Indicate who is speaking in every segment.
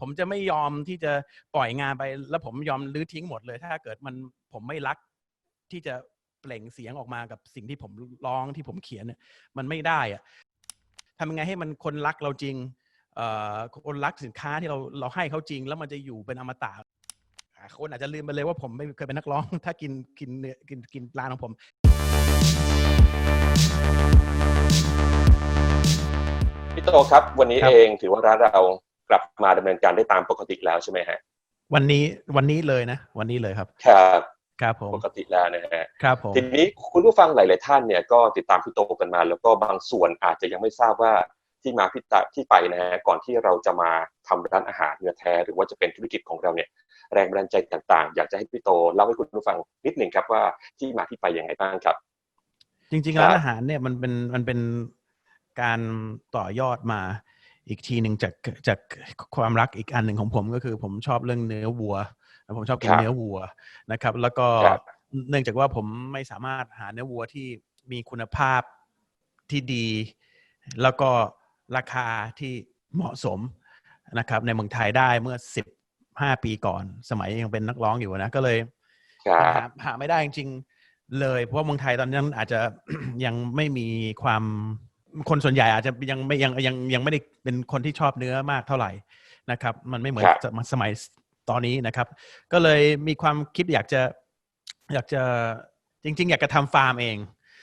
Speaker 1: ผมจะไม่ยอมที่จะปล่อยงานไป แล้วผมยอมลื้อทิ้งหมดเลย ถ้าเกิดมันผมไม่รักที่จะเปล่งเสียงออกมากับสิ่งที่ผมร้องที่ผมเขียนเนี่ยมันไม่ได้อะทำยังไงให้มันคนรักเราจริงเอ่อคนรักสินค้าที่เราเราให้เขาจริง แล้วมันจะอยู่เป็นอมตะอ่าคนอาจจะลืมไปเลยว่าผมไม่เคยเป็นนักร้อง ถ้ากินกินเนื้อกินกินร้านของผม
Speaker 2: พี่โตครับ วันนี้
Speaker 1: ครับ
Speaker 2: เองถือว่าร้านเรา กลับมาดำเนินการได้ตามปกติแล้วใช่ไหมฮะ
Speaker 1: วันนี้วันนี้เลยนะ วันนี้เลยครับ
Speaker 2: ครับ
Speaker 1: ครับผม
Speaker 2: ปกติแล้วนะฮะ
Speaker 1: ครับผม
Speaker 2: ทีนี้คุณผู้ฟังหลาย ๆ ท่านเนี่ยก็ติดตามพี่โตกันมา แล้วก็บางส่วนอาจจะยังไม่ทราบว่าที่มาที่ตาที่ไปนะฮะก่อนที่เราจะมาทำร้านอาหารเนื้อแท้ หรือว่าจะเป็นธุรกิจของเราเนี่ยแรงบันดาลใจต่าง ๆ อยากจะให้พี่โตเล่าให้คุณผู้ฟังนิดหนึ่งครับว่าที่มาที่ไปยังไงบ้างครับ
Speaker 1: จริงๆ
Speaker 2: ครับ
Speaker 1: ร้านอาหารเนี่ยมันเป็นมันเป็นการต่อยอดมา อีกทีหนึ่งจากจากความรักอีกอันหนึ่งของผมก็คือ ผมชอบเรื่องเนื้อวัวแล้วผมชอบกินเนื้อวัวนะครับ แล้วก็
Speaker 2: ครับ
Speaker 1: เนื่องจากว่าผมไม่สามารถหาเนื้อวัวที่มีคุณภาพที่ดี แล้วก็ราคาที่เหมาะสมนะครับ ในเมืองไทยได้เมื่อสิบห้าปีก่อน สมัยยังเป็นนักร้องอยู่นะ ก็เลย
Speaker 2: ครับ
Speaker 1: หาหาไม่ได้จริงๆเลย เพราะว่าเมืองไทยตอนนั้นอาจจะยังไม่มีความ คนส่วนใหญ่อาจจะยังไม่ยังยังยังไม่ได้เป็นคนที่ชอบเนื้อมากเท่าไหร่นะครับ มันไม่เหมือน
Speaker 2: ครับ
Speaker 1: สมสมัยตอนนี้นะครับ ก็เลยมีความคิดอยากจะอยากจะจริง ๆ อยากจะทำฟาร์มเอง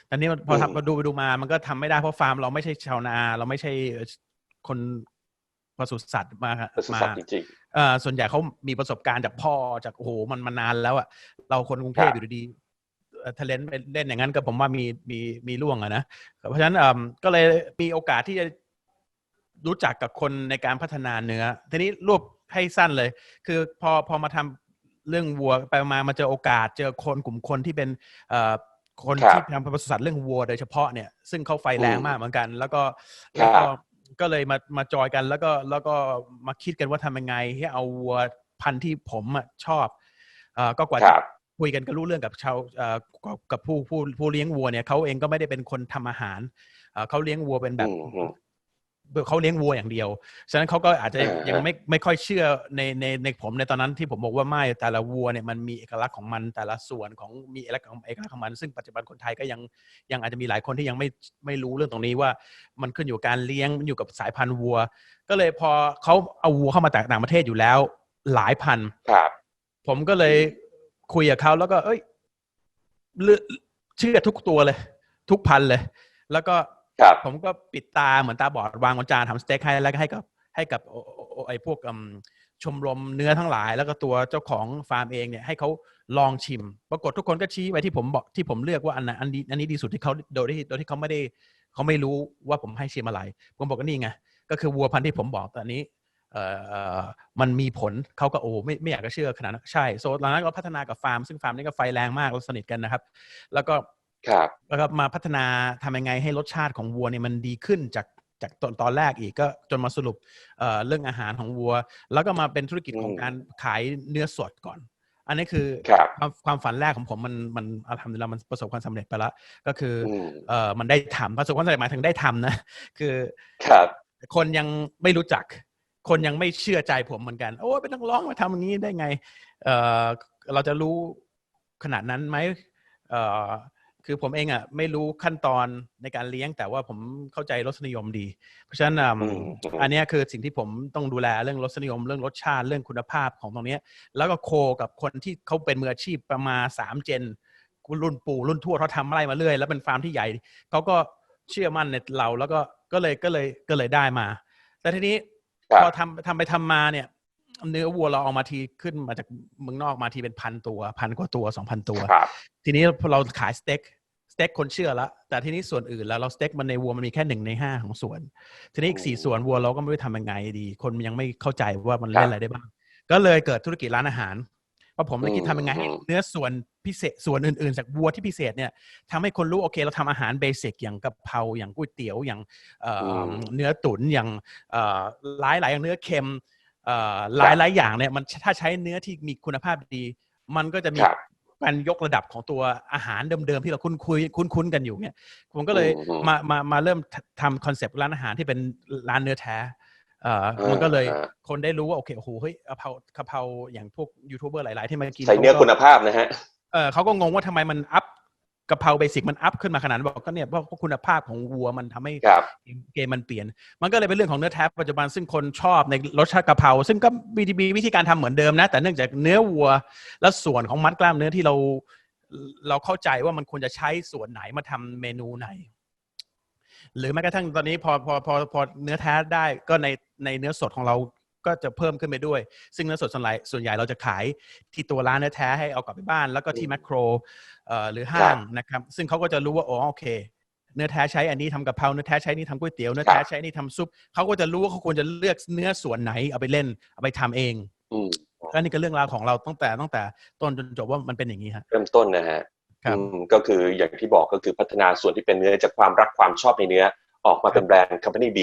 Speaker 1: แต่นี้พอ
Speaker 2: อืม
Speaker 1: ทำพอดูไปดูมามันก็ทำไม่ได้เพราะฟาร์มเราไม่ใช่ชาวนา เราไม่ใช่คนปศุสัตว์มา
Speaker 2: ปศุ
Speaker 1: มา
Speaker 2: สัตว์จริง
Speaker 1: เอ่อส่วนใหญ่เขามีประสบการณ์จากพ่อจากโอ้โหมันมานานแล้วอะเราคนกรุงเทพ
Speaker 2: ครับ
Speaker 1: อยู่ดีๆ ทเลนไปเล่นอย่างนั้นก็ผมว่ามีมีมีร่วงอะนะเพราะฉะนั้นเอ่อก็เลยมีโอกาสที่จะรู้จักกับคนในการพัฒนาเนื้อ ทีนี้รวบให้สั้นเลย คือพอพอมาทำเรื่องวัวไปมามาเจอโอกาส เจอคนกลุ่มคนที่เป็นเอ่อคน
Speaker 2: ครับ
Speaker 1: ที่ทำปศุสัตว์เรื่องวัวโดยเฉพาะเนี่ยซึ่งเขาไฟแรง
Speaker 2: อืม
Speaker 1: มากเหมือนกัน แล้วก็
Speaker 2: ครับ
Speaker 1: แล้วก็ก็เลยมามาจอยกันแล้วก็แล้วก็มาคิดกันว่าทำยังไงให้เอาวัวพันธุ์ที่ผมอะชอบเอ่อก็กว่า
Speaker 2: ค
Speaker 1: จะ
Speaker 2: รับ
Speaker 1: คุยกันก็รู้เรื่องกับชาวเอ่อกับกับผู้ผู้ผู้เลี้ยงวัวเนี่ยเขาเองก็ไม่ได้เป็นคนทำอาหารเอ่อเขาเลี้ยงวัวเป็นแบบ
Speaker 2: อืมอืม
Speaker 1: เขาเลี้ยงวัวอย่างเดียว ฉะนั้นเขาก็อาจจะ
Speaker 2: อ่ายั
Speaker 1: ยังไม่ไม่ค่อยเชื่อในในในผมในตอนนั้นที่ผมบอกว่าไม่แต่ละวัวเนี่ยมันมีเอกลักษณ์ของมันแต่ละส่วนของมีเอกลักษณ์ของเอกลักษณ์ของมัน ซึ่งปัจจุบันคนไทยก็ยังยังอาจจะมีหลายคนที่ยังไม่ไม่รู้เรื่องตรงนี้ว่ามันขึ้นอยู่กับการเลี้ยงมันอยู่กับสายพันธุ์วัว ก็เลยพอเขาเอาวัวเข้ามาจากต่างประเทศอยู่แล้ว หลายพัน
Speaker 2: ครับ
Speaker 1: ผมก็เลย คุยกับเขาแล้วก็ เอ้ยเลือกเชื่อทุกตัวเลย ทุกพันเลย แล้วก็
Speaker 2: ครับ
Speaker 1: ผมก็ปิดตาเหมือนตาบอดวางบนจานทำสเต็กให้แล้วก็ให้กับ ให้กับโอโอโอไอ้พวกอืมชมรมเนื้อทั้งหลาย แล้วก็ตัวเจ้าของฟาร์มเองเนี่ยให้เขาลองชิม ปรากฏทุกคนก็ชี้ไปที่ผมบอกที่ผมเลือกว่าอันไหนอันนี้อันนี้ดีสุดที่เขาโดยที่โดยที่เขาไม่ได้เขาไม่รู้ว่าผมให้ชิมอะไร ผมบอกว่านี่ไงก็คือวัวพันธุ์ที่ผมบอกตอนนี้เอ่อ มันมีผลเขาก็โอ้ไม่ไม่อยากจะเชื่อขนาดนั้นใช่โซหลังนั้นก็พัฒนากับฟาร์มซึ่งฟาร์มนี้ก็ไฟแรงมากเราสนิทกันนะครับ แล้วก็
Speaker 2: ครับ
Speaker 1: แล้วก็มาพัฒนาทำยังไงให้รสชาติของวัวเนี่ยมันดีขึ้นจากจากตอนตอนแรกอีกก็จนมาสรุปเอ่อเรื่องอาหารของวัว แล้วก็มาเป็นธุรกิจของ
Speaker 2: อืม
Speaker 1: การขายเนื้อสดก่อน อันนี้คือ
Speaker 2: ครับ
Speaker 1: ความความฝันแรกของผมมันมันทำแล้วมันประสบความสำเร็จไปแล้วก็คืออ
Speaker 2: อืม
Speaker 1: เอ่อมันได้ทำประสบความสำเร็จหมายถึงได้ทำนะ คือ
Speaker 2: ครับ
Speaker 1: คนยังไม่รู้จัก คนยังไม่เชื่อใจผมเหมือนกัน โอ้ยเป็นนักร้องมาทำอย่างนี้ได้ไงเออเราจะรู้ขนาดนั้นไหมเออคือผมเองอะไม่รู้ขั้นตอนในการเลี้ยง แต่ว่าผมเข้าใจรสนิยมดี เพราะฉะนั้นอืม
Speaker 2: อืม
Speaker 1: อันเนี้ยคือสิ่งที่ผมต้องดูแลเรื่องรสนิยม เรื่องรสชาติเรื่องคุณภาพของตรงเนี้ยแล้วก็โคกับคนที่เขาเป็นมืออาชีพประมาณสามเจนรุ่นปู่รุ่นทวดเขาทำอะไรมาเรื่อย แล้วเป็นฟาร์มที่ใหญ่เขาก็เชื่อมั่นในเราแล้วก็ก็เลยก็เลยก็เลยได้มา แต่ทีนี้
Speaker 2: ครับ
Speaker 1: พอทำทำไปทำมาเนี่ยเนื้อวัวเราเอามาทีขึ้นมาจากเมืองนอกมาทีเป็นพันตัวพันกว่าตัวสองพันตัว
Speaker 2: ครับ
Speaker 1: ทีนี้พอเราขายสเต็กสเต็กคนเชื่อแล้วแต่ทีนี้ส่วนอื่นแล้วเราสเต็กมันในวัวมันมีแค่หนึ่งในห้าของส่วน ทีนี้อีกสี่ส่วนวัวเราก็ไม่รู้ทำยังไงดี คนยังไม่เข้าใจว่ามันเล่นอะไรได้บ้าง ก็เลยเกิดธุรกิจร้านอาหาร เพราะผมเลยคิดทำยังไงให้
Speaker 2: อืม
Speaker 1: เนื้อส่วนพิเศษส่วนอื่นๆ จากวัวที่พิเศษเนี่ยทำให้คนรู้โอเคเราทำอาหารเบสิกอย่างกะเพราอย่างก๋วยเตี๋ยวอย่างเอ่ออ
Speaker 2: ม
Speaker 1: เนื้อตุ๋นอย่างเอ่อหลายหลายอย่างเนื้อเค็มเอ่อหลายหลายอย่างเนี่ยมันถ้าใช้เนื้อที่มีคุณภาพดี มันก็จะมี
Speaker 2: ครับ
Speaker 1: การยกระดับของตัวอาหารเดิมๆที่เราคุ้นคุยคุ้นคุ้นๆกันอยู่เนี่ยผมก็เลย
Speaker 2: อืม
Speaker 1: มามามาเริ่มทำคอนเซปต์ร้านอาหารที่เป็นร้านเนื้อแท้เเอ่อ
Speaker 2: อ่า
Speaker 1: มันก็เลย
Speaker 2: อ่า
Speaker 1: คนได้รู้ว่าโอเคโอ้โหเฮ้ยกะเพรากะเพราอย่างพวกยูทูบเบอร์หลาย ๆ ที่มากิน
Speaker 2: ใส่เนื้อ
Speaker 1: ขาก็
Speaker 2: คุณภาพนะฮะ
Speaker 1: เออเขาก็งงว่าทำไมมันอัพกะเพราเบสิกมันอัพขึ้นมาขนาดนั้นบอกก็เนี่ยเพราะคุณภาพของวัวมันทำให้
Speaker 2: ครับ
Speaker 1: เกมมันเปลี่ยน มันก็เลยเป็นเรื่องของเนื้อแท้ปัจจุบันซึ่งคนชอบในรสชาติกะเพราซึ่งก็มีมีวิธีการทำเหมือนเดิมนะ แต่เนื่องจากเนื้อวัวและส่วนของมัดกล้ามเนื้อที่เรา เราเข้าใจว่ามันควรจะใช้ส่วนไหนมาทำเมนูไหน หรือแม้กระทั่งตอนนี้พอพอพอพอเนื้อแท้ได้ก็ในในเนื้อสดของเราก็จะเพิ่มขึ้นไปด้วย ซึ่งเนื้อสดส่วนใหญ่ส่วนใหญ่เราจะขายที่ตัวร้านเนื้อแท้ให้เอากลับไปบ้าน แล้วก็ที่แมคโครเอ่อหรือห้างนะครับ ซึ่งเขาก็จะรู้ว่าอ๋อโอเค เนื้อแท้ใช้อันนี้ทำกะเพราเนื้อแท้ใช้อันนี่ทำก๋วยเตี๋ยวเนื้อแท้ใช้อันนี่ทำซุปเขาก็จะรู้ว่าเขาควรจะเลือกเนื้อส่วนไหนเอาไปเล่นเอาไปทำเอง
Speaker 2: อืม
Speaker 1: ก็นี่ก็เรื่องราวของเราตั้งแต่ตั้งแต่ต้นจนจบว่ามันเป็นอย่างนี้ฮะ
Speaker 2: เริ่มต้นนะฮะ
Speaker 1: ครับ
Speaker 2: อืม ก็คืออย่างที่บอกก็คือพัฒนาส่วนที่เป็นเนื้อจากความรักความชอบในเนื้อออกมาเป็นแบรนด์ Company B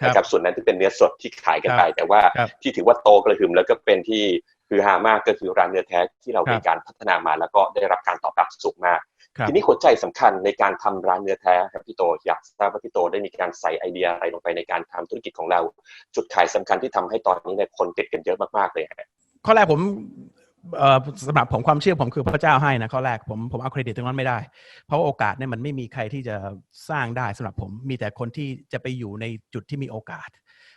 Speaker 1: ครับ
Speaker 2: นะครับส่วนนั้นที่เป็นเนื้อสดที่ขายกันไป
Speaker 1: ครับ
Speaker 2: แต่ว่า
Speaker 1: ครับ
Speaker 2: ที่ถือว่าโตกระหึ่มแล้วก็เป็นที่คือฮามากก็คือร้านเนื้อแท้ที่เรา
Speaker 1: ครับ
Speaker 2: มีการพัฒนามาแล้วก็ได้รับการตอบรับสูงมาก
Speaker 1: ครับ
Speaker 2: ทีนี้หัวใจสำคัญในการทำร้านเนื้อแท้ครับพี่โตอยากทราบว่าพี่โตได้มีการใส่ไอเดียอะไรลงไปในการทำธุรกิจของเรา จุดขายสำคัญที่ทำให้ตอนนี้เนี่ยคนติดกันเยอะมากๆเลยฮะ
Speaker 1: ข้อแรกผมเอ่อ สำหรับผมความเชื่อผมคือพระเจ้าให้นะข้อแรกผมผมเอาเครดิตตรงนั้นไม่ได้ เพราะโอกาสเนี่ยมันไม่มีใครที่จะสร้างได้สำหรับผมมีแต่คนที่จะไปอยู่ในจุดที่มีโอกาส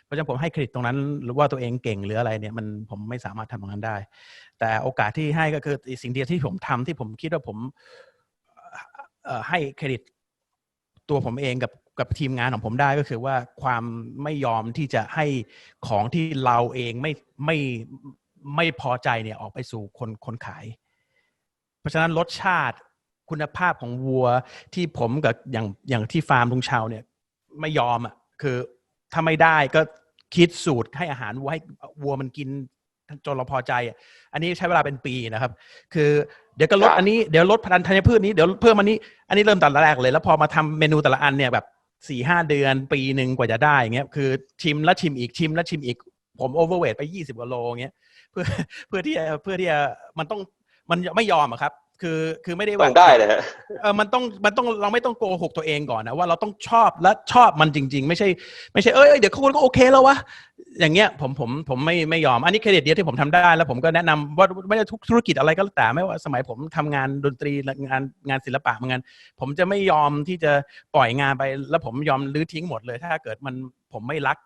Speaker 1: เพราะฉะนั้นผมให้เครดิตตรงนั้นหรือว่าตัวเองเก่งหรืออะไรเนี่ยมันผมไม่สามารถทำตรงนั้นได้ แต่โอกาสที่ให้ก็คือสิ่งเดียวที่ผมทำที่ผมคิดว่าผมให้เครดิตตัวผมเองกับกับทีมงานของผมได้ก็คือว่าความไม่ยอมที่จะให้ของที่เราเองไม่ไม่ ไม่พอใจเนี่ยออกไปสู่คนคนขาย เพราะฉะนั้นรสชาติคุณภาพของวัวที่ผมกับอย่างอย่างที่ฟาร์มลุงชาวเนี่ย ไม่ยอมอะคือถ้าไม่ได้ก็คิดสูตรให้อาหารวัวให้วัวมันกินจนเราพอใจอะอันนี้ใช้เวลาเป็นปีนะครับ คือเดี๋ยวก็ลด
Speaker 2: ครับ
Speaker 1: อันนี้เดี๋ยวลดพันธุ์ธัญพืชนี้เดี๋ยวเพิ่มอันนี้ อันนี้เริ่มแต่ละแรกเลย แล้วพอมาทำเมนูแต่ละอันเนี่ยแบบสี่ห้าเดือนปีหนึ่งกว่าจะได้อย่างเงี้ยคือชิมแล้วชิมอีกชิมแล้วชิมอีก ผมโอเวอร์เวทไปยี่สิบกว่าโลอย่างเงี้ยเพื่อเพื่อที่จะเพื่อที่จะมันต้องมันไม่ยอมอะครับ คือคือไม่ได้
Speaker 2: ต้
Speaker 1: ว่า
Speaker 2: องได้นะฮะ
Speaker 1: เออมันต้องมันต้องเราไม่ต้องโกหกตัวเองก่อนนะว่าเราต้องชอบและชอบมันจริง ๆ ไม่ใช่ ไม่ใช่เอ้ยเอ้ยเดี๋ยวคนก็โอเคแล้ววะอย่างเงี้ยผมผมผมไม่ไม่ยอม อันนี้เครดิตเดียวที่ผมทำได้แล้วผมก็แนะนำว่าไม่ว่าทุกธุรกิจอะไรก็แล้วแต่ไม่ว่าสมัยผมทำงานดนตรีและงานงานศิลปะเหมือนกันผมจะไม่ยอมที่จะปล่อยงานไป แล้วผมยอมลื้อทิ้งหมดเลย ถ้าเกิดมันผมไม่รัก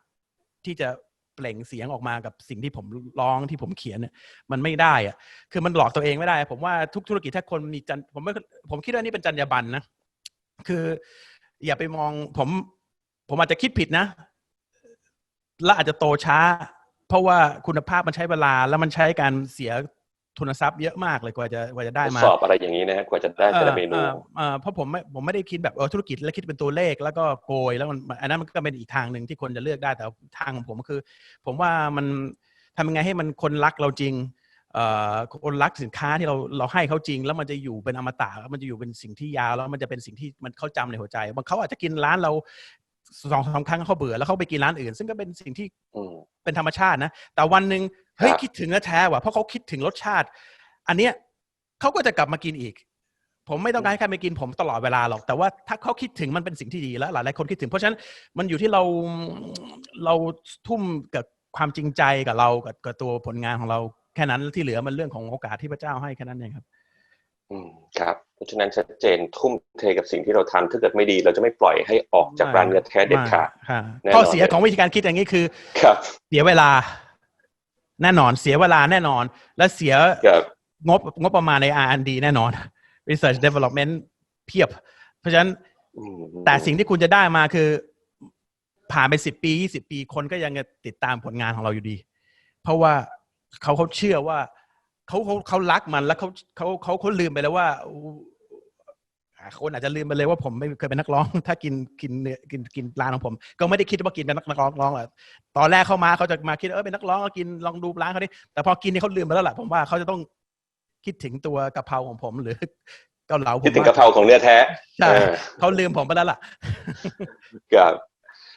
Speaker 1: ที่จะ เปล่งเสียงออกมากับสิ่งที่ผมร้องที่ผมเขียนเนี่ยมันไม่ได้อะคือมันหลอกตัวเองไม่ได้ ผมว่าทุกธุรกิจถ้าคนมีจันผมไม่ผมคิดว่านี่เป็นจรรยาบรรณนะคือ อย่าไปมองผมผมอาจจะคิดผิดนะและอาจจะโตช้า เพราะว่าคุณภาพมันใช้เวลาแล้วมันใช้การเสีย ทุนทรัพย์เยอะมากเลยกว่าจะกว่าจะได้
Speaker 2: ทด
Speaker 1: มา
Speaker 2: สอบอะไรอย่างนี้นะฮะกว่าจะได้แต่ละเมนู
Speaker 1: ออออเออเพราะผมไม่ผมไม่ได้คิดแบบเออธุรกิจแล้วคิดเป็นตัวเลขแล้วก็โกยแล้วมันอันนั้นมันก็เป็นอีกทางหนึ่งที่คนจะเลือกได้แต่ทางของผมก็คือ ผมว่ามันทำยังไงให้มันคนรักเราจริงเอ่อคนรักสินค้าที่เราเราให้เขาจริง แล้วมันจะอยู่เป็นอมตะแล้วมันจะอยู่เป็นสิ่งที่ยาวแล้วมันจะเป็นสิ่งที่มันเขาจำในหัวใจบางเขาอาจจะกินร้านเราสองสามครั้งเขาเบื่อแล้วเขาไปกินร้านอื่น ซึ่งก็เป็นสิ่งที่
Speaker 2: อืม
Speaker 1: เป็นธรรมชาตินะ แต่วันหนึ่ง เฮ้ย
Speaker 2: ครับ
Speaker 1: คิดถึงแล้วแท้ว่ะเพราะเขาคิดถึงรสชาติ อันเนี้ยเขาก็จะกลับมากินอีก ผมไม่ต้องการให้ใครไปกินผมตลอดเวลาหรอก แต่ว่าถ้าเขาคิดถึงมันเป็นสิ่งที่ดีแล้วหลายหลายๆคนคิดถึง เพราะฉะนั้นมันอยู่ที่เราเราทุ่มกับความจริงใจกับเรากับกับตัวผลงานของเราแค่นั้นที่เหลือมันเรื่องของโอกาสที่พระเจ้าให้แค่นั้นเองครับ
Speaker 2: อืมครับ เพราะฉะนั้นชัดเจนทุ่มเทกับสิ่งที่เราทำถ้าเกิดไม่ดี เราจะไม่ปล่อยให้ออกจากร้านเนื้อแท้เด็ดขาด
Speaker 1: ค่ะ
Speaker 2: แน่นอน
Speaker 1: ข้อเสียของวิธีการคิดอย่างนี้คือ
Speaker 2: ครับ
Speaker 1: เสียเวลา แน่นอนเสียเวลาแน่นอน และเสีย
Speaker 2: ครับ
Speaker 1: งบงบประมาณใน R&D แน่นอน Research Development เพียบ เพราะฉะนั้น
Speaker 2: อืม
Speaker 1: แต่สิ่งที่คุณจะได้มาคือ ผ่านไปสิบปียี่สิบปีคนก็ยังจะติดตามผลงานของเราอยู่ดี เพราะว่าเขาเขาเชื่อว่าเขาเขาเขารักมันแล้วเขาเขาเขาเขาลืมไปแล้วว่าอ่า คนอาจจะลืมไปเลยว่าผมไม่เคยเป็นนักร้อง ถ้ากินกินเนื้อกินกินร้านของผม ก็ไม่ได้คิดว่ากินเป็นนักนักร้องร้องหรอกตอนแรกเข้ามาเขาจะมาคิดเออเป็นนักร้องก็กินลองดูร้านเขาดิแต่พอกินนี่เขาลืมไปแล้วแหละผมว่าเขาจะต้องคิดถึงตัวกะเพราของผมหรือเกาเหลาผม
Speaker 2: คิดถึงกะเพราของเนื้อแท้
Speaker 1: ใช่
Speaker 2: เออ
Speaker 1: เขาลืมผมไปแล้วล่ะ
Speaker 2: ครับ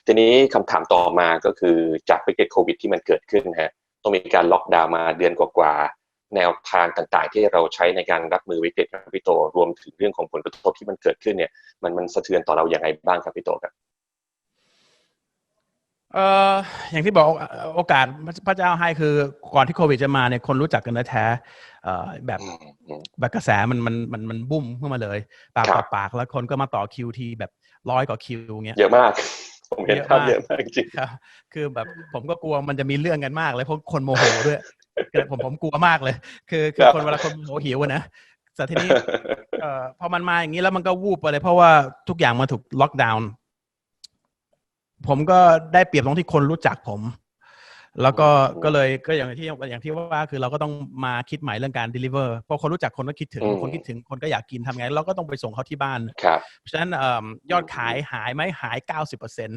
Speaker 2: ทีนี้คำถามต่อมาก็คือจากวิกฤตโควิดที่มันเกิดขึ้นฮะต้องมีการล็อกดาวน์มาเดือนกว่าๆ แนวทางต่างๆ ที่เราใช้ในการรับมือวิกฤตครับพี่โตรวมถึงเรื่องของผลกระทบที่มันเกิดขึ้นเนี่ย มันมันสะเทือนต่อเราอย่างไรบ้างครับพี่โตครับ
Speaker 1: เอ่ออย่างที่บอกเอ่อโอกาสพระเจ้าให้คือก่อนที่โควิดจะมาเนี่ยคนรู้จักกันแท้ๆเอ่อแบบ
Speaker 2: อืมอืม
Speaker 1: แบบกระแสมันมันมันมันบุ้มขึ้นมาเลย ปาก
Speaker 2: ครั
Speaker 1: ต่อบปากแล้วคนก็มาต่อคิวทีแบบร้อยกว่าคิวเงี้ย
Speaker 2: เยอะมากผมเห็น
Speaker 1: เยอะ
Speaker 2: ภาพ
Speaker 1: มาก
Speaker 2: เยอะมากจริง
Speaker 1: ครับคือแบบผมก็กลัวมันจะมีเรื่องกันมากเลยเพราะคนโมโหด้วยคือ ผมผมกลัวมากเลย คือคือ
Speaker 2: ครับ
Speaker 1: คนเวลาคนโมโหหิวอะนะแต่ทีนี้เอ่อพอมันมาอย่างนี้แล้วมันก็วูบไปเลย เพราะว่าทุกอย่างมันถูกล็อกดาวน์ผมก็ได้เปรียบตรงที่คนรู้จักผม แล้วก็
Speaker 2: อืม
Speaker 1: ก็เลยก็อย่างที่อย่างที่ว่าคือเราก็ต้องมาคิดใหม่เรื่องการ deliver เพราะคนรู้จักคนก็คิดถึง
Speaker 2: อืม
Speaker 1: คนคิดถึงคนก็อยากกินทำไง เราก็ต้องไปส่งเขาที่บ้าน
Speaker 2: ครับ
Speaker 1: เพราะฉะนั้นเอิ่มยอดขายหายไหมหายเก้าสิบเปอร์เซ็น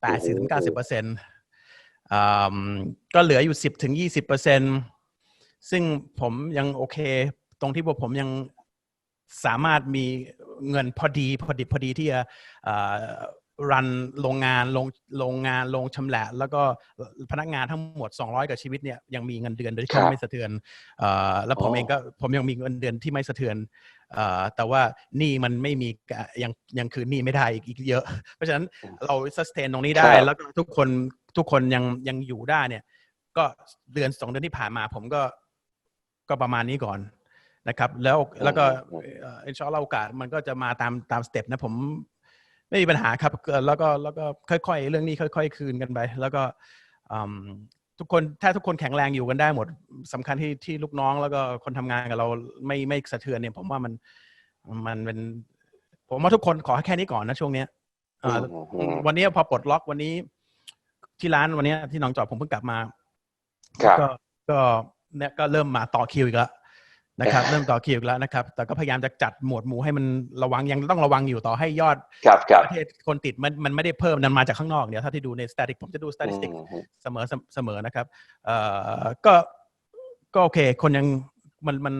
Speaker 1: แปดสิบถึงเก้าสิบเปอร์เซ็น ก็เหลืออยู่สิบถึงยี่สิบเปอร์เซ็นซึ่งผมยังโอเค ตรงที่ว่าผมยังสามารถมีเงินพอดีพอดีพอดีที่จะรันโรงงานโรงโรงงานโรงชำแหละ แล้วก็พนักงานทั้งหมด 200กว่าชีวิตเนี่ยยังมีเงินเดือนโดยที่เขาไม่สะเทือนอแล้วผมเองก็ผมยังมีเงินเดือนที่ไม่สะเทือน แต่ว่าหนี่มันไม่มีกะยังยังคืนหนี่ไม่ได้อีกอีกเยอะ เพราะฉะนั้นเรา sustain ตรงนี้ได้
Speaker 2: ครับ
Speaker 1: แล้วก็ทุกคนทุกคนยังยังอยู่ได้เนี่ย ก็เดือนสองเดือนที่ผ่านมา ผมก็ก็ประมาณนี้ก่อนนะครับ แล้วแล้วก็อินชาอัลลอฮ์โอกาสมันก็จะมาตามตามสเต็ปนะผมไม่มีปัญหาครับเอ่อแล้วก็แล้วก็ค่อยๆ เรื่องนี้ค่อย ๆ คืนกันไป แล้วก็อืม ทุกคนถ้าทุกคนแข็งแรงอยู่กันได้หมดสำคัญที่ที่ลูกน้องแล้วก็คนทำงานกับเราไม่ไม่สะเทือนเนี่ย ผมว่ามันมันเป็น ผมว่าทุกคนขอแค่นี้ก่อนนะช่วงเนี้ยอ่า
Speaker 2: อืมอืม
Speaker 1: วันนี้พอปลดล็อกวันนี้ ที่ร้านวันนี้ที่หนองจอกผมเพิ่งกลับมา
Speaker 2: ครับ
Speaker 1: ก็ก็เนี่ยก็เริ่มมาต่อคิวอีกแล้ว นะครับเริ่มต่อคิวอีกแล้วนะครับ แต่ก็พยายามจะจัดหมวดหมู่ให้มันระวังยังต้องระวังอยู่ต่อให้ยอด
Speaker 2: ครับครับ
Speaker 1: ประเทศคนติดมันมันไม่ได้เพิ่มนันมาจากข้างนอกเดี๋ยวถ้าที่ดูในสถิติผมจะดูสถิติ
Speaker 2: อืมอืม
Speaker 1: เสมอเสมอเสมอนะครับเอ่อก็ก็โอเค คนยังมันมัน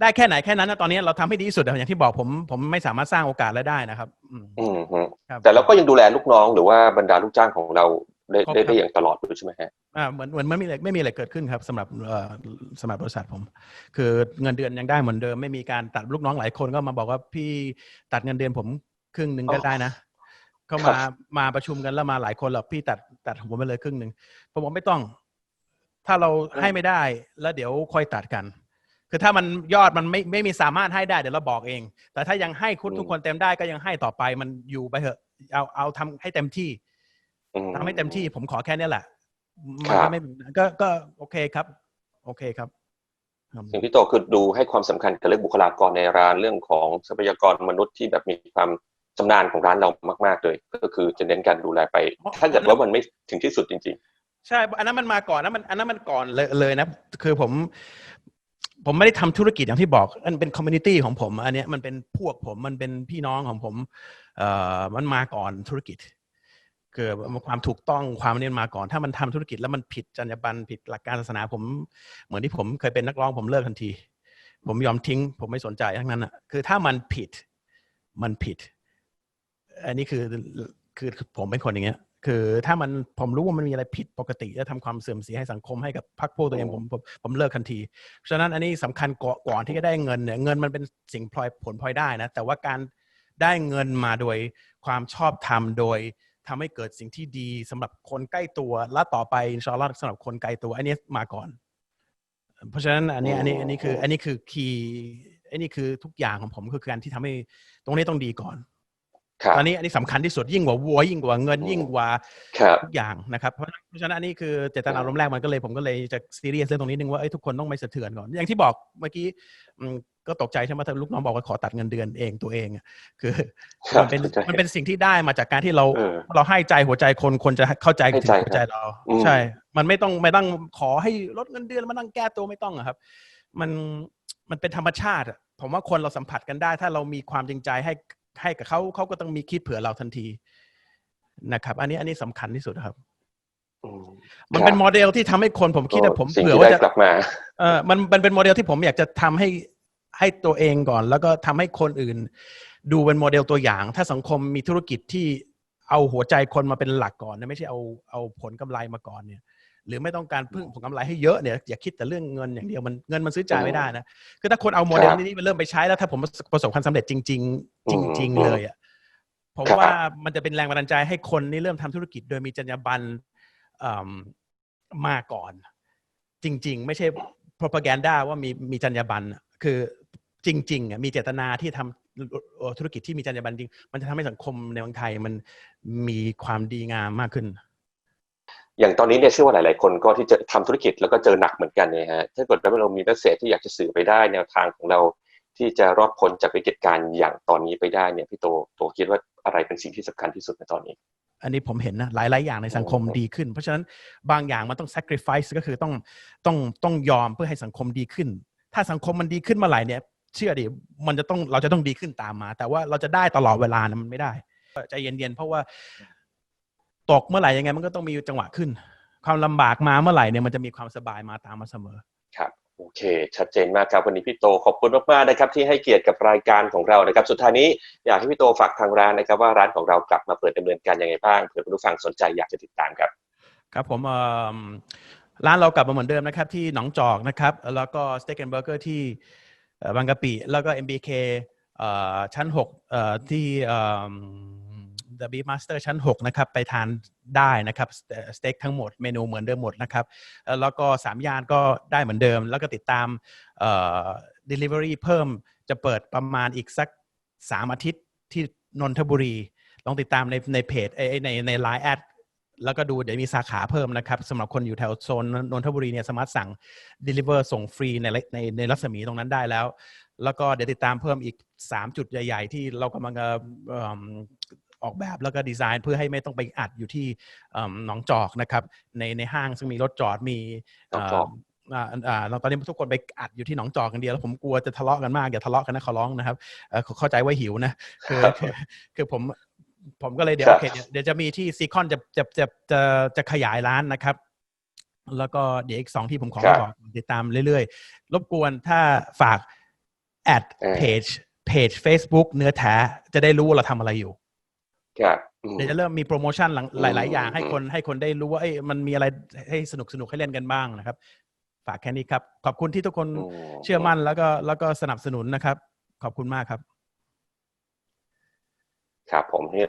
Speaker 1: ได้แค่ไหนแค่นั้นนะตอนนี้เราทำให้ดีที่สุดอะอย่างที่บอกผมผมไม่สามารถสร้างโอกาสแล้วได้นะครับ อืม
Speaker 2: อืมอืม
Speaker 1: ครับ
Speaker 2: แต่เราก็ยังดูแลลูกน้องหรือว่าบรรดาลูกจ้างของเรา ได้
Speaker 1: ครบ
Speaker 2: ได้
Speaker 1: ครับ
Speaker 2: ได้อย่างตลอดด้วยใช่ไหมฮะ
Speaker 1: อ่าเหมือนเหมือนไม่มีอะไรไม่มีอะไรเกิดขึ้นครับสำหรับเอ่อสำหรับบริษัทผม คือเงินเดือนยังได้เหมือนเดิมไม่มีการตัดลูกน้องหลายคนก็มาบอกว่าพี่ตัดเงินเดือนผมครึ่งหนึ่งก็
Speaker 2: อ๋อ
Speaker 1: ได้นะเขา
Speaker 2: ครั
Speaker 1: มา
Speaker 2: บ
Speaker 1: มาประชุมกันแล้วมาหลายคนหรอกพี่ตัดตัดผมไปเลยครึ่งหนึ่งผมบอกไม่ต้อง ถ้าเราให้ไม่ได้แล้วเดี๋ยวค่อยตัดกัน คือถ้ามันยอดมันไม่ไม่มีสามารถให้ได้เดี๋ยวเราบอกเอง แต่ถ้ายังให้คุณทุกคนเต็มได้ก็ยังให้ต่อไปมันอยู่ไปเถอะเอาเอาทำให้เต็มที่
Speaker 2: อื
Speaker 1: ทำให้เต็มที่ผมขอแค่นี้แหละ
Speaker 2: ครั
Speaker 1: มัน
Speaker 2: บ
Speaker 1: ก็ไม่ก็ก็โอเคครับ โอเคครับครับ
Speaker 2: สิ่งที่โตคือดูให้ความสำคัญกับเรื่องบุคลากรในร้านเรื่องของทรัพยากรมนุษย์ที่แบบมีความชำนาญของร้านเรามาก ๆ เลย ก็คือจะเน้นการดูแลไป ถ้าเกิดว่ามันไม่ถึงที่สุดจริง
Speaker 1: ใช่ อันนั้นมันมาก่อนนะมันอันนั้นมันก่อนเลยเลยนะ คือผม ผมไม่ได้ทำธุรกิจอย่างที่บอกมันเป็นคอมมูนิตี้ของผม อันเนี้ยมันเป็นพวกผมมันเป็นพี่น้องของผม เอ่อมันมาก่อนธุรกิจ คือความถูกต้องความนี้มาก่อน ถ้ามันทำธุรกิจแล้วมันผิดจรรยาบรรณผิดหลักการศาสนาผม เหมือนที่ผมเคยเป็นนักร้องผมเลิกทันที ผมยอมทิ้ง ผมไม่สนใจทั้งนั้นอะคือถ้ามันผิดมันผิด อันนี้คือคือผมเป็นคนอย่างเงี้ย คือถ้ามันผมรู้ว่ามันมีอะไรผิดปกติ และทำความเสื่อมเสียให้สังคมให้กับพรรคพวกตัวเองผมผมผมเลิกทันทีเพราะฉะนั้นอันนี้สำคัญก่อนก่อนที่จะได้เงินเนี่ยเงินมันเป็นสิ่งพลอยผลพลอยได้นะแต่ว่าการได้เงินมาโดยความชอบธรรมโดย ทำให้เกิดสิ่งที่ดีสำหรับคนใกล้ตัว และต่อไปอินชาอัลลอฮ์สำหรับคนไกลตัว อันนี้มาก่อน เพราะฉะนั้นอันนี้อันนี้อันนี้คือ อันนี้คือคีย์อันนี้คือทุกอย่างของผมคือการที่ทำให้ตรงนี้ต้องดีก่อน
Speaker 2: ๆครับ
Speaker 1: อันนี้อันนี้สำคัญที่สุดยิ่งกว่าวัวยิ่งกว่าเงิน
Speaker 2: อืม
Speaker 1: ยิ่งกว่า
Speaker 2: ครับ
Speaker 1: ทุกอย่างนะครับเพราะเพราะฉะนั้นอันนี้คือเจตนารมณ์แรกมันก็เลยผมก็เลยจะซีเรียสเรื่องตรงนี้นึงว่าเอ้ยทุกคนต้องไม่สะเทือนก่อน อย่างที่บอกเมื่อกี้อืม ก็ตกใจใช่ไหมถ้าลูกน้องบอกว่าขอตัดเงินเดือนเองตัวเองอะคือ
Speaker 2: ครับ
Speaker 1: มันเป็น
Speaker 2: เข้าใจ
Speaker 1: มันเป็นสิ่งที่ได้มาจากการที่เรา
Speaker 2: เออ
Speaker 1: เราให้ใจหัวใจคนคนจะเข้าใจ
Speaker 2: ให้
Speaker 1: ถึง
Speaker 2: ใจ
Speaker 1: หัวใจเรา
Speaker 2: อืม
Speaker 1: ใช่ มันไม่ต้องไม่ต้องขอให้ลดเงินเดือนมานั่งแก้ตัวไม่ต้องอะครับ มันมันเป็นธรรมชาติอะผมว่าคนเราสัมผัสกันได้ ถ้าเรามีความจริงใจให้ให้กับเขาเขาก็ต้องมีคิดเผื่อเราทันทีนะครับ อันนี้อันนี้สำคัญที่สุดครับ
Speaker 2: อืม
Speaker 1: มัน
Speaker 2: ครับ
Speaker 1: เป็นโมเดลที่ทำให้คนผมคิดว่าผม
Speaker 2: สิ่ง
Speaker 1: เผื่อ
Speaker 2: ที่
Speaker 1: ว่า
Speaker 2: ได้
Speaker 1: จะ
Speaker 2: กลับมา
Speaker 1: เออมันมันเป็นโมเดลที่ผมอยากจะทำให้ ให้ตัวเองก่อน แล้วก็ทำให้คนอื่น ดูเป็นโมเดลตัวอย่าง ถ้าสังคมมีธุรกิจที่เอาหัวใจคนมาเป็นหลักก่อนนะไม่ใช่เอาเอาผลกำไรมาก่อนเนี่ย หรือไม่ต้องการพึ่งผลกำไรให้เยอะเนี่ยอย่าคิดแต่เรื่องเงินอย่างเดียวมันเงินมันซื้อใจไม่ได้นะคือถ้าคนเอาโมเดล
Speaker 2: ครับ
Speaker 1: นี้มาเริ่มไปใช้แล้วถ้าผมประสบความสำเร็จจริง ๆ จริง
Speaker 2: อืม
Speaker 1: ๆเลยอะผม
Speaker 2: ครับ
Speaker 1: ว่ามันจะเป็นแรงบันดาลใจให้คนนี่เริ่มทำธุรกิจโดยมีจรรยาบรรณเอิ่มมาก่อน จริง ๆ ไม่ใช่ propaganda ว่ามีมีจรรยาบรรณคือ จริงๆอะมีเจตนาที่ทำเอ่อธุรกิจที่มีจรรยาบรรณจริง มันจะทำให้สังคมในเมืองไทยมันมีความดีงามมากขึ้น
Speaker 2: อย่างตอนนี้เนี่ยเชื่อว่าหลาย ๆ คนก็ที่จะทำธุรกิจแล้วก็เจอหนักเหมือนกันเนี่ยฮะถ้าเกิดว่าเรามีเมสเซจที่อยากจะสื่อไปได้แนวทางของเราที่จะรอดพ้นจากวิกฤตการณ์อย่างตอนนี้ไปได้เนี่ยพี่โตโตคิดว่าอะไรเป็นสิ่งที่สำคัญที่สุดในตอนนี้
Speaker 1: อันนี้ผมเห็นนะหลาย ๆ อย่างในสังคม
Speaker 2: โอ้
Speaker 1: ดีขึ้น เพราะฉะนั้นบางอย่างมันต้อง sacrifice ก็คือต้องต้องต้องยอมเพื่อให้สังคมดีขึ้น ถ้าสังคมมันดีขึ้นเมื่อไหร่เนี่ย เชื่อดิมันจะต้องเราจะต้องดีขึ้นตามมา แต่ว่าเราจะได้ตลอดเวลานะมันไม่ได้ใจเย็นๆเพราะว่าตกเมื่อไหร่ยังไง มันก็ต้องมีจังหวะขึ้น ความลำบากมาเมื่อไหร่เนี่ยมันจะมีความสบายมาตามมาเสมอ
Speaker 2: ครับโอเค ชัดเจนมากครับวันนี้พี่โตขอบคุณมากๆนะครับ ที่ให้เกียรติกับรายการของเรานะครับ สุดท้ายนี้อยากให้พี่โตฝากทางร้านนะครับ ว่าร้านของเรากลับมาเปิดดำเนินการยังไงบ้างเผื่อคุณผู้ฟังสนใจอยากจะติดตามครับ
Speaker 1: ครับผมเอิ่มร้านเรากลับมาเหมือนเดิมนะครับ ที่หนองจอกนะครับ แล้วก็ Steak and Burger ที่เอ่อ บางกะปิแล้วก็ MBK ชั้น6ที่ The Beef Master ชั้น 6 นะครับ ไปทานได้นะครับสเต็กทั้งหมดเมนูเหมือนเดิมหมดนะครับ แล้วก็สามย่านก็ได้เหมือนเดิม แล้วก็ติดตาม delivery เพิ่มจะเปิดประมาณอีกสัก 3 อาทิตย์ที่นนทบุรี ลองติดตามในในเพจในในไลน์แอด แล้วก็ดูเดี๋ยวมีสาขาเพิ่มนะครับสำหรับคนอยู่แถวโซนนนทบุรีเนี่ยสามารถสั่ง Deliver ส่งฟรีในในในรัศมีตรงนั้นได้แล้ว แล้วก็เดี๋ยวติดตามเพิ่มอีก 3 จุดใหญ่ ๆ ที่เรากำลังจะเอิ่มออกแบบแล้วก็ดีไซน์เพื่อให้ไม่ต้องไปอัดอยู่ที่เอิ่มหนองจอกนะครับในในห้างซึ่งมีรถจอดมี
Speaker 2: หนองจอก
Speaker 1: เอ่ออ่าอ่าแล้วตอนนี้ทุกคนไปอัดอยู่ที่หนองจอกกันเดียวแล้วผมกลัวจะทะเลาะกันมากอย่าทะเลาะกันนะขอร้องนะครับเอ่อเข้าใจว่าหิวนะคือ
Speaker 2: ครับ
Speaker 1: คือคือผม ผมก็เลยเดี๋ยว
Speaker 2: ครับ
Speaker 1: โอเคเดี๋ยวเดี๋ยวจะมีที่ซีคอนจะจะจะจะจะขยายร้านนะครับ แล้วก็เดี๋ยวอีกสองที่ผมขอ
Speaker 2: ครับ
Speaker 1: บอกติดตามเรื่อยๆ รบกวนถ้าฝากแอด
Speaker 2: เออ
Speaker 1: เพจเพจ Facebook เนื้อแท้จะได้รู้ว่าเราทำอะไรอยู่
Speaker 2: ครับอืม
Speaker 1: เดี๋ยวจะเริ่มมีโปรโมชั่นหลัง
Speaker 2: อืม
Speaker 1: หลาย ๆ อย่างให้
Speaker 2: อืม
Speaker 1: คนให้คนได้รู้ว่าเอ้ยมันมีอะไรให้สนุกสนุกให้เล่นกันบ้างนะครับ ฝากแค่นี้ครับ ขอบคุณที่ทุกคน
Speaker 2: อืม
Speaker 1: เชื่อมั่นแล้วก็แล้วก็สนับสนุนนะครับ ขอบคุณมากครับ
Speaker 2: ครับผมนี่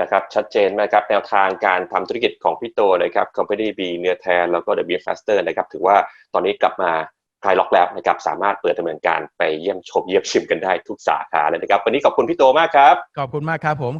Speaker 2: นะครับชัดเจนไหมครับแนวทางการทำธุรกิจของพี่โตนะครับ Company B เนื้อแทนแล้วก็ The Beef Faster นะครับถือว่าตอนนี้กลับมาคลายล็อกแล้วนะครับสามารถเปิดดำเนินการไปเยี่ยมชมเยี่ยมชิมกันได้ทุกสาขาเลยนะครับ วันนี้ขอบคุณพี่โตมากครับ
Speaker 1: ขอบคุณมากครับผม